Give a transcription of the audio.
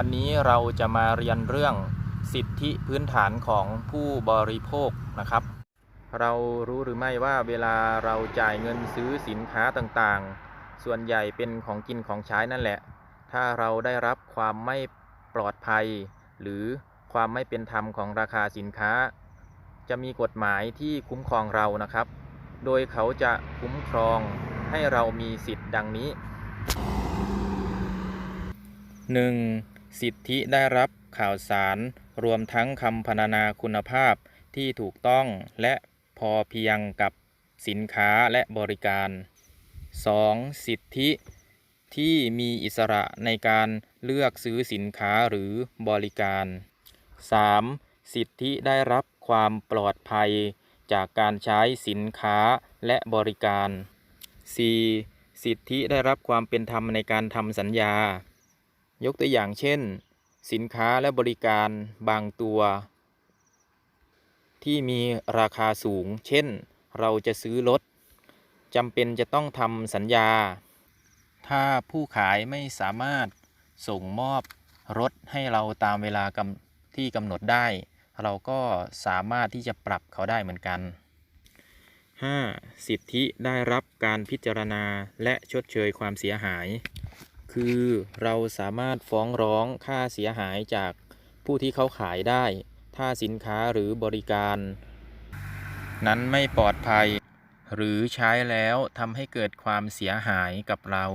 วันนี้เราจะมาเรียนเรื่องสิทธิพื้นฐานของผู้บริโภคนะครับ เรารู้หรือไม่ว่าเวลาเราจ่ายเงินซื้อสินค้าต่างๆ ส่วนใหญ่เป็นของกินของใช้นั่นแหละ ถ้าเราได้รับความไม่ปลอดภัย หรือความไม่เป็นธรรมของราคาสินค้า จะมีกฎหมายที่คุ้มครองเรานะครับ โดยเขาจะคุ้มครองให้เรามีสิทธิ์ดังนี้ 1. สิทธิได้รับข่าวสาร รวมทั้งคำพรรณนาคุณภาพที่ถูกต้องและพอเพียงกับสินค้าและบริการ 2. สิทธิที่มีอิสระในการเลือกซื้อสินค้าหรือบริการ 3. สิทธิได้รับความปลอดภัยจากการใช้สินค้าและบริการ 4. สิทธิได้รับความเป็นธรรมในการทำสัญญา ยกตัวอย่างเช่น สินค้าและบริการบางตัว ที่มีราคาสูง เช่น เราจะซื้อรถจำเป็นจะต้องทำสัญญา ถ้าผู้ขายไม่สามารถส่งมอบรถให้เราตามเวลากที่กำหนดได้ เราก็สามารถที่จะปรับเขาได้เหมือนกัน 5. สิทธิได้รับการพิจารณาและชดเชยความเสียหาย คือเราสามารถฟ้องร้องค่าเสียหายจากผู้ที่เขาขายได้ ถ้าสินค้าหรือบริการ นั้นไม่ปลอดภัย หรือใช้แล้วทำให้เกิดความเสียหายกับเรา